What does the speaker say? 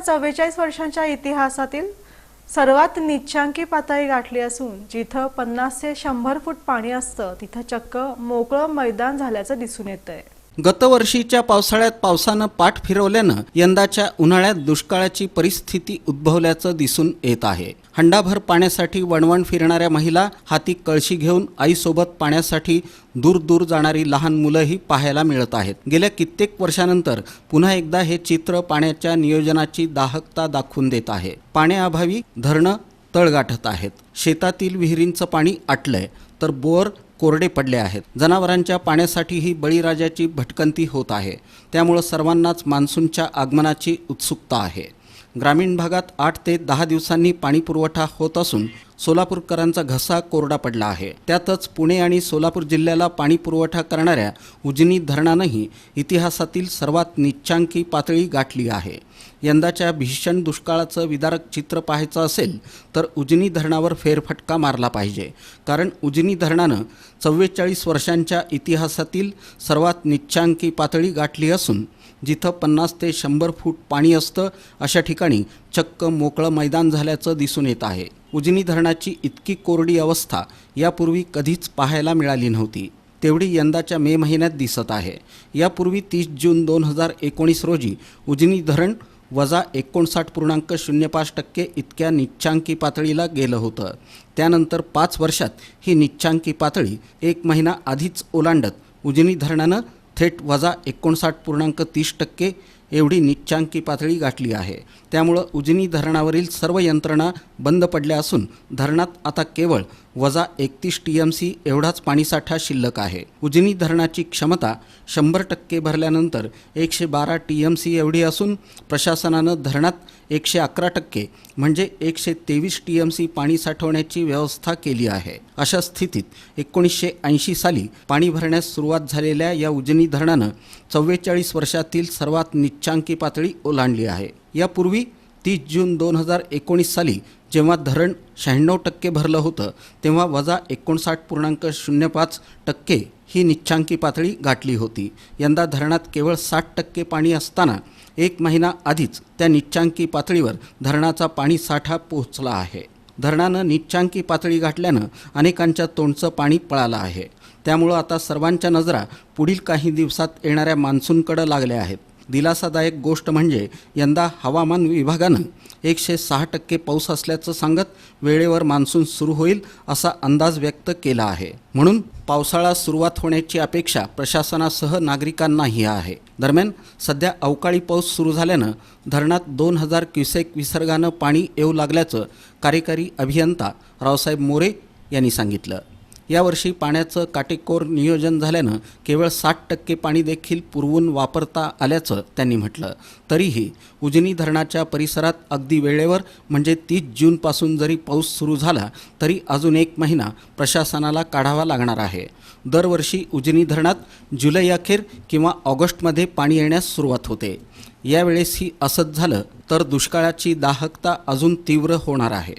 चव्वेचाळीस वर्षांच्या इतिहासातील सर्वात निच्चांकी पातळी गाठली असून जिथं पन्नास ते शंभर फूट पाणी असतं तिथं चक्क मोकळं मैदान झाल्याचं दिसून येतंय. गतवर्षीच्या पावसाळ्यात पावसानं पाठ फिरवल्यानं यंदाच्या उन्हाळ्यात दुष्काळाची परिस्थिती उद्भवल्याचं दिसून येत आहे. हंडाभर पाण्यासाठी वणवण फिरणाऱ्या महिला हाती कळशी घेऊन आईसोबत पाण्यासाठी दूर दूर जाणारी लहान मुलंही पाहायला मिळत आहेत. गेल्या कित्येक वर्षानंतर पुन्हा एकदा हे चित्र पाण्याच्या नियोजनाची दाहकता दाखवून देत आहे. पाण्याअभावी धरणं तळगाठत आहेत. शेतातील विहिरींचं पाणी आटलंय तर बोअर कोरडे पडले आहेत. जनावरांच्या पाण्यासाठीही बळीराजाची भटकंती होत आहे. त्यामुळं सर्वांनाच मान्सूनच्या आगमनाची उत्सुकता आहे. ग्रामीण भागात आठ ते दहा दिवसांनी पाणीपुरवठा होत असून सोलापूरकरांचा घसा कोरडा पडला आहे. त्यातच पुणे आणि सोलापूर जिल्ह्याला पाणीपुरवठा करणाऱ्या उजनी धरणानंही इतिहासातील सर्वात निच्चांकी पातळी गाठली आहे. यंदाच्या भीषण दुष्काळाचं विदारक चित्र पाहायचं असेल तर उजनी धरणावर फेरफटका मारला पाहिजे. कारण उजनी धरणानं चव्वेचाळीस वर्षांच्या इतिहासातील सर्वात निच्चांकी पातळी गाठली असून जिथं पन्नास ते शंभर फूट पाणी असतं अशा ठिकाणी चक्क मोकळं मैदान झाल्याचं दिसून येत आहे. उजनी धरणाची इतकी कोरडी अवस्था यापूर्वी कधीच पाहायला मिळाली नव्हती. तेवढी यंदाच्या मे महिन्यात दिसत आहे. यापूर्वी तीस जून दोन हजार एकोणीस रोजी उजनी धरण वजा एकोणसाठ पूर्णांक शून्य पाच टक्के इतक्या निच्चांकी पातळीला गेलं होतं. त्यानंतर पाच वर्षात ही निच्चांकी पातळी एक महिना आधीच ओलांडत उजनी धरणानं थेट वजा एकोणसाठ पूर्णांक तीस टक्के एवढी निच्चांकी पातळी गाठली आहे. त्यामुळं उजनी धरणावरील सर्व यंत्रणा बंद पडल्या असून धरणात आता केवळ वजा एकतीस टी एम सी एवढाच पाणीसाठा शिल्लक आहे. उजनी धरणाची क्षमता शंभर टक्के भरल्यानंतर एकशे बारा टी एम सी एवढी असून प्रशासनानं धरणात एकशे अकरा टक्के म्हणजे एकशे तेवीस टी एम सी पाणी साठवण्याची व्यवस्था केली आहे. अशा स्थितीत एकोणीसशे ऐंशी साली पाणी भरण्यास सुरुवात झालेल्या या उजनी धरणानं चव्वेचाळीस वर्षातील सर्वात निच्चांकी पातळी ओलांडली आहे. यापूर्वी तीस जून दोन हजार एकोणीस साली जेव्हा धरण शहाण्णव टक्के भरलं होतं तेव्हा वजा एकोणसाठ पूर्णांक शून्य पाच टक्के ही निच्चांकी पातळी गाठली होती. यंदा धरणात केवळ साठ टक्के पाणी असताना एक महिना आधीच त्या निच्चांकी पातळीवर धरणाचा पाणी साठा पोहोचला आहे. धरणानं निच्चांकी पातळी गाठल्यानं अनेकांच्या तोंडचं पाणी पळालं आहे. त्यामुळं आता सर्वांच्या नजरा पुढील काही दिवसात येणाऱ्या मान्सूनकडं लागल्या आहेत. दिलासादायक गोष्ट म्हणजे यंदा हवामान विभागानं एकशे सहा टक्के पाऊस असल्याचं सांगत वेळेवर मान्सून सुरू होईल असा अंदाज व्यक्त केला आहे. म्हणून पावसाळा सुरुवात होण्याची अपेक्षा प्रशासनासह नागरिकांनाही आहे. दरम्यान सध्या अवकाळी पाऊस सुरू झाल्यानं धरणात दोन हजार क्युसेक विसर्गानं पाणी येऊ लागल्याचं कार्यकारी अभियंता रावसाहेब मोरे यांनी सांगितलं. यावर्षी पाण्याचं काटेकोर नियोजन झाल्यानं केवळ साठ टक्के पाणी देखील पुरवून वापरता आल्याचं त्यांनी म्हटलं. तरीही उजनी धरणाच्या परिसरात अगदी वेळेवर म्हणजे तीस जूनपासून जरी पाऊस सुरू झाला तरी अजून एक महिना प्रशासनाला काढावा लागणार आहे. दरवर्षी उजनी धरणात जुलै अखेर किंवा ऑगस्टमध्ये पाणी येण्यास सुरुवात होते. यावेळेसही असंच झालं तर दुष्काळाची दाहकता अजून तीव्र होणार आहे.